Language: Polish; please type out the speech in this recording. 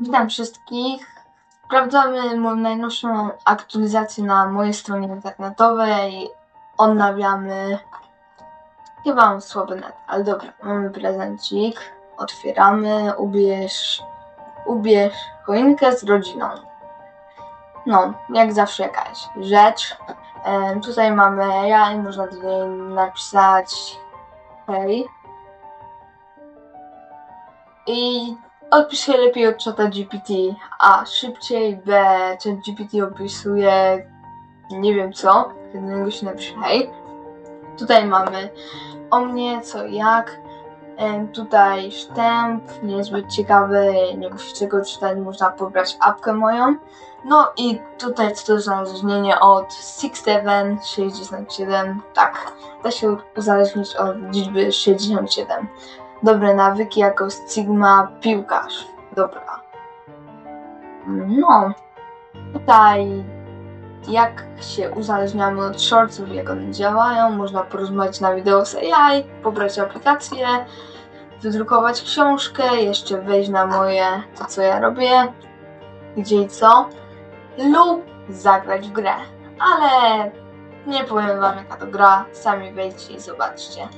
Witam wszystkich. Sprawdzamy moją najnowszą aktualizację na mojej stronie internetowej. Odnawiamy. Chyba mam słaby net, ale dobra, mamy prezencik. Otwieramy. Ubierz, ubierz choinkę z rodziną. No, jak zawsze jakaś rzecz. Em, tutaj mamy ja i można tutaj napisać hej. I Odpisz lepiej od czata GPT. A szybciej, B chat GPT opisuje nie wiem co, niego się napisze hej. Tutaj mamy o mnie, co jak. Tutaj wstęp, niezbyt ciekawy, nie musicie go czytać, można pobrać apkę moją. No i tutaj to uzależnienie od 6767, tak, da się uzależnić od liczby 67 dobre nawyki jako Sigma piłkarz. Dobra. No. Tutaj jak się uzależniamy od shortsów, jak one działają, można porozmawiać na wideo z AI, pobrać aplikację, wydrukować książkę, jeszcze wejść na moje, to co ja robię, gdzie i co, lub zagrać w grę. Ale nie powiem wam jaka to gra, sami wejdźcie i zobaczcie.